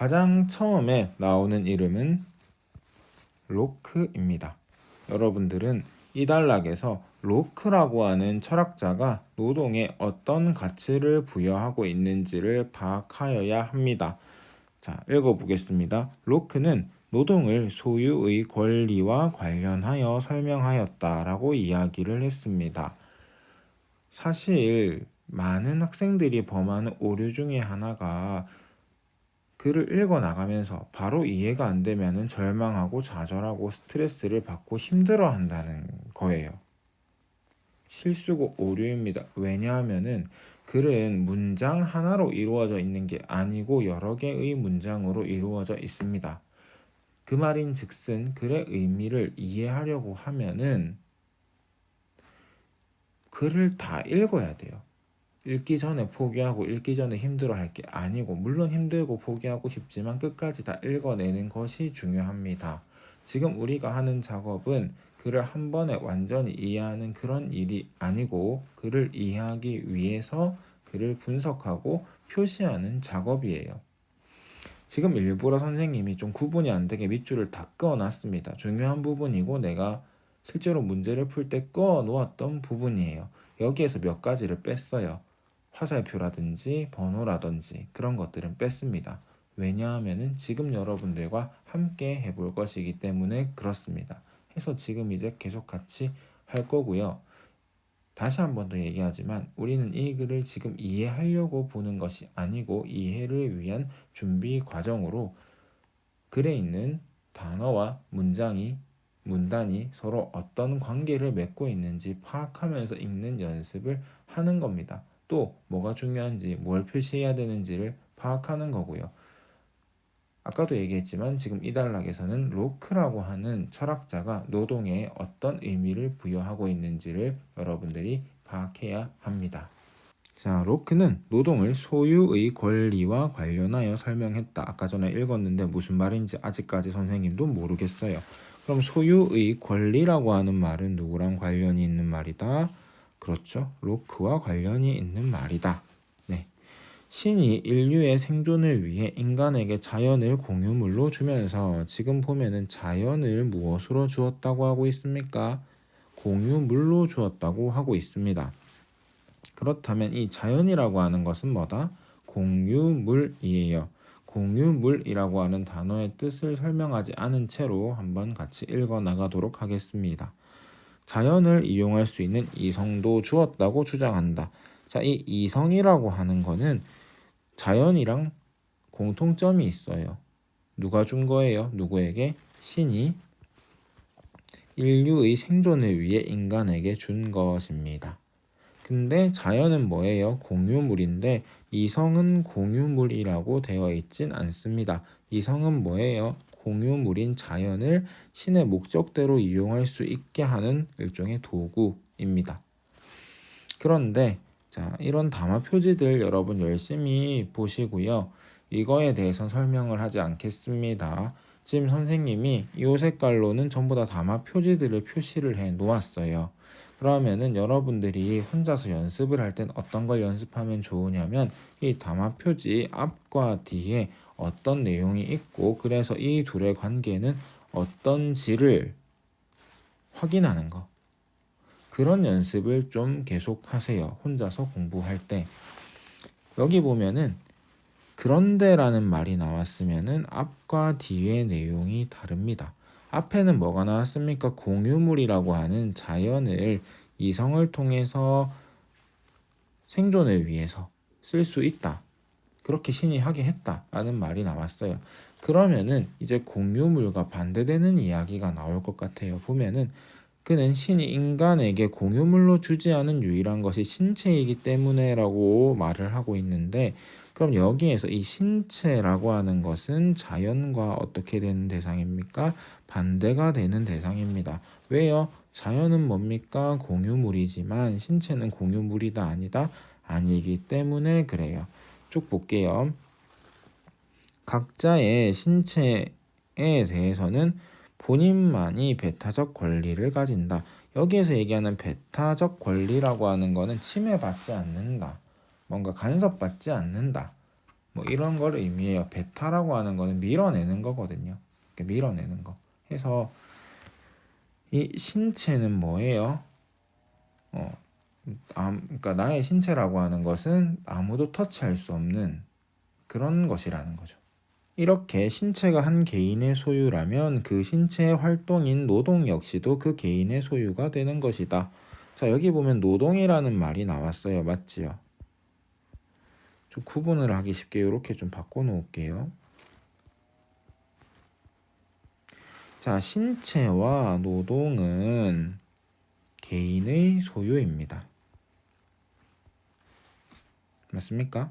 가장 처음에 나오는 이름은 로크입니다. 여러분들은 이 단락에서 로크라고 하는 철학자가 노동에 어떤 가치를 부여하고 있는지를 파악하여야 합니다. 자, 읽어보겠습니다. 로크는 노동을 소유의 권리와 관련하여 설명하였다라고 이야기를 했습니다. 사실 많은 학생들이 범하는 오류 중에 하나가 글을 읽어 나가면서 바로 이해가 안 되면은 절망하고 좌절하고 스트레스를 받고 힘들어 한다는 거예요. 실수고 오류입니다. 왜냐하면은 글은 문장 하나로 이루어져 있는 게 아니고 여러 개의 문장으로 이루어져 있습니다. 그 말인 즉슨 글의 의미를 이해하려고 하면은 글을 다 읽어야 돼요. 읽기 전에 포기하고 읽기 전에 힘들어 할 게 아니고 물론 힘들고 포기하고 싶지만 끝까지 다 읽어내는 것이 중요합니다. 지금 우리가 하는 작업은 글을 한 번에 완전히 이해하는 그런 일이 아니고 글을 이해하기 위해서 글을 분석하고 표시하는 작업이에요. 지금 일부러 선생님이 좀 구분이 안 되게 밑줄을 다 그어 놨습니다. 중요한 부분이고 내가 실제로 문제를 풀때 그어 놓았던 부분이에요. 여기에서 몇 가지를 뺐어요. 화살표라든지 번호라든지 그런 것들은 뺐습니다. 왜냐하면은 지금 여러분들과 함께 해볼 것이기 때문에 그렇습니다. 해서 지금 이제 계속 같이 할 거고요. 다시 한 번 더 얘기하지만 우리는 이 글을 지금 이해하려고 보는 것이 아니고 이해를 위한 준비 과정으로 글에 있는 단어와 문장이 문단이 서로 어떤 관계를 맺고 있는지 파악하면서 읽는 연습을 하는 겁니다. 또 뭐가 중요한지 뭘 표시해야 되는지를 파악하는 거고요. 아까도 얘기했지만 지금 이 단락에서는 로크라고 하는 철학자가 노동에 어떤 의미를 부여하고 있는지를 여러분들이 파악해야 합니다. 자, 로크는 노동을 소유의 권리와 관련하여 설명했다. 아까 전에 읽었는데 무슨 말인지 아직까지 선생님도 모르겠어요. 그럼 소유의 권리라고 하는 말은 누구랑 관련이 있는 말이다? 그렇죠. 로크와 관련이 있는 말이다. 네. 신이 인류의 생존을 위해 인간에게 자연을 공유물로 주면서 지금 보면은 자연을 무엇으로 주었다고 하고 있습니까? 공유물로 주었다고 하고 있습니다. 그렇다면 이 자연이라고 하는 것은 뭐다? 공유물이에요. 공유물이라고 하는 단어의 뜻을 설명하지 않은 채로 한번 같이 읽어 나가도록 하겠습니다. 자연을 이용할 수 있는 이성도 주었다고 주장한다. 자, 이 이성이라고 하는 거는 자연이랑 공통점이 있어요. 누가 준 거예요? 누구에게? 신이 인류의 생존을 위해 인간에게 준 것입니다. 근데 자연은 뭐예요? 공유물인데 이성은 공유물이라고 되어 있진 않습니다. 이성은 뭐예요? 공유물인 자연을 신의 목적대로 이용할 수 있게 하는 일종의 도구입니다. 그런데 자, 이런 담화 표지들 여러분 열심히 보시고요. 이거에 대해서 설명을 하지 않겠습니다. 지금 선생님이 이 색깔로는 전부 다 담화 표지들을 표시를 해 놓았어요. 그러면은 여러분들이 혼자서 연습을 할 땐 어떤 걸 연습하면 좋으냐면 이 담화 표지 앞과 뒤에 어떤 내용이 있고 그래서 이 둘의 관계는 어떤지를 확인하는 거. 그런 연습을 좀 계속 하세요. 혼자서 공부할 때. 여기 보면은 그런데라는 말이 나왔으면은 앞과 뒤의 내용이 다릅니다. 앞에는 뭐가 나왔습니까? 공유물이라고 하는 자연을 이성을 통해서 생존을 위해서 쓸 수 있다. 그렇게 신이 하게 했다라는 말이 나왔어요. 그러면은 이제 공유물과 반대되는 이야기가 나올 것 같아요. 보면은 그는 신이 인간에게 공유물로 주지 않은 유일한 것이 신체이기 때문에라고 말을 하고 있는데 그럼 여기에서 이 신체라고 하는 것은 자연과 어떻게 되는 대상입니까? 반대가 되는 대상입니다. 왜요? 자연은 뭡니까? 공유물이지만 신체는 공유물이다 아니다? 아니기 때문에 그래요. 쭉 볼게요. 각자의 신체에 대해서는 본인만이 배타적 권리를 가진다. 여기에서 얘기하는 배타적 권리라고 하는 거는 침해받지 않는다. 뭔가 간섭받지 않는다. 뭐 이런 거를 의미해요. 베타라고 하는 거는 밀어내는 거거든요. 이렇게 밀어내는 거. 해서 이 신체는 뭐예요? 어, 아, 그러니까 나의 신체라고 하는 것은 아무도 터치할 수 없는 그런 것이라는 거죠. 이렇게 신체가 한 개인의 소유라면 그 신체의 활동인 노동 역시도 그 개인의 소유가 되는 것이다. 자, 여기 보면 노동이라는 말이 나왔어요. 맞지요? 좀 구분을 하기 쉽게 이렇게 좀 바꿔 놓을게요. 자, 신체와 노동은 개인의 소유입니다. 맞습니까?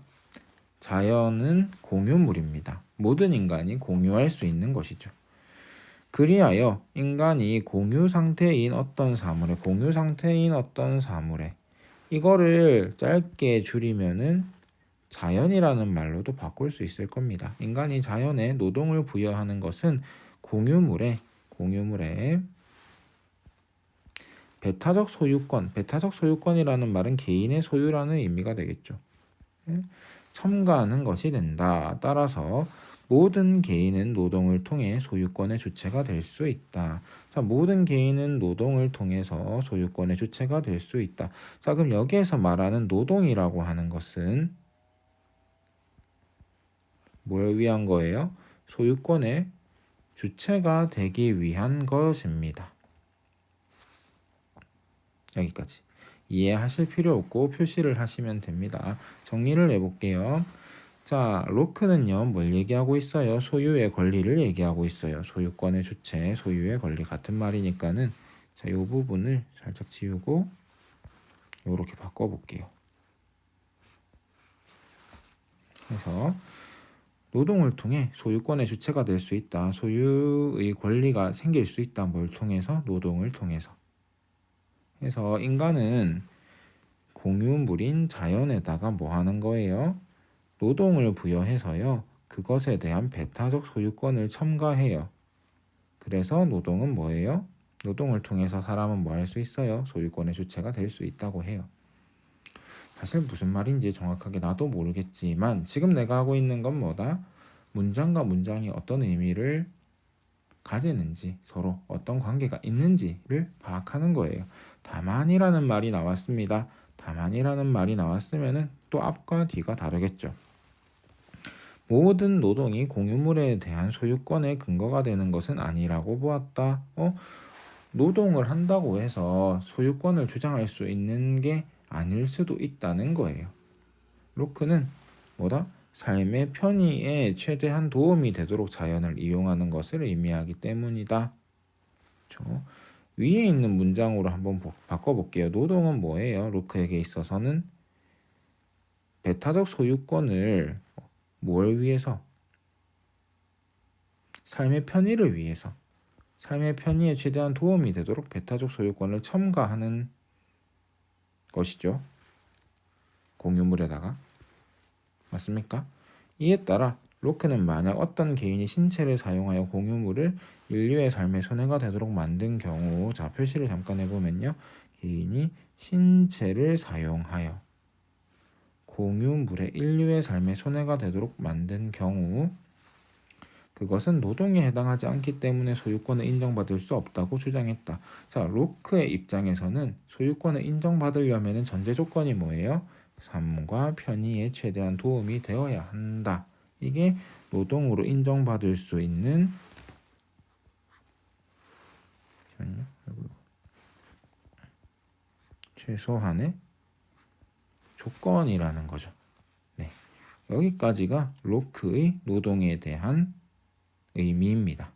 자연은 공유물입니다. 모든 인간이 공유할 수 있는 것이죠. 그리하여 인간이 공유 상태인 어떤 사물에 공유 상태인 어떤 사물에 이거를 짧게 줄이면은 자연이라는 말로도 바꿀 수 있을 겁니다. 인간이 자연에 노동을 부여하는 것은 공유물에 공유물에 배타적 소유권, 배타적 소유권이라는 말은 개인의 소유라는 의미가 되겠죠. 예? 첨가하는 것이 된다. 따라서 모든 개인은 노동을 통해 소유권의 주체가 될 수 있다. 자, 모든 개인은 노동을 통해서 소유권의 주체가 될 수 있다. 자, 그럼 여기에서 말하는 노동이라고 하는 것은 뭘 위한 거예요? 소유권의 주체가 되기 위한 것입니다. 여기까지. 이해하실 필요 없고 표시를 하시면 됩니다. 정리를 해볼게요. 자, 로크는요, 뭘 얘기하고 있어요? 소유의 권리를 얘기하고 있어요. 소유권의 주체, 소유의 권리 같은 말이니까는 자, 이 부분을 살짝 지우고 이렇게 바꿔 볼게요. 그래서 노동을 통해 소유권의 주체가 될 수 있다. 소유의 권리가 생길 수 있다. 뭘 통해서? 노동을 통해서. 그래서 인간은 공유물인 자연에다가 뭐 하는 거예요? 노동을 부여해서요. 그것에 대한 배타적 소유권을 첨가해요. 그래서 노동은 뭐예요? 노동을 통해서 사람은 뭐 할 수 있어요? 소유권의 주체가 될 수 있다고 해요. 사실 무슨 말인지 정확하게 나도 모르겠지만 지금 내가 하고 있는 건 뭐다? 문장과 문장이 어떤 의미를 가지는지 서로 어떤 관계가 있는지를 파악하는 거예요. 다만이라는 말이 나왔습니다. 다만이라는 말이 나왔으면은 또 앞과 뒤가 다르겠죠. 모든 노동이 공유물에 대한 소유권의 근거가 되는 것은 아니라고 보았다. 어? 노동을 한다고 해서 소유권을 주장할 수 있는 게 아닐 수도 있다는 거예요. 로크는 뭐다? 삶의 편의에 최대한 도움이 되도록 자연을 이용하는 것을 의미하기 때문이다. 그렇죠? 위에 있는 문장으로 한번 바꿔볼게요. 노동은 뭐예요? 로크에게 있어서는 배타적 소유권을 뭘 위해서? 삶의 편의를 위해서. 삶의 편의에 최대한 도움이 되도록 배타적 소유권을 첨가하는 것이죠. 공유물에다가. 맞습니까? 이에 따라 로크는 만약 어떤 개인이 신체를 사용하여 공유물을 인류의 삶에 손해가 되도록 만든 경우 자 표시를 잠깐 해보면요. 개인이 신체를 사용하여 공유물의 인류의 삶에 손해가 되도록 만든 경우 그것은 노동에 해당하지 않기 때문에 소유권을 인정받을 수 없다고 주장했다. 자, 로크의 입장에서는 소유권을 인정받으려면 전제 조건이 뭐예요? 삶과 편의에 최대한 도움이 되어야 한다. 이게 노동으로 인정받을 수 있는 최소한의 조건이라는 거죠. 네. 여기까지가 로크의 노동에 대한 의미입니다.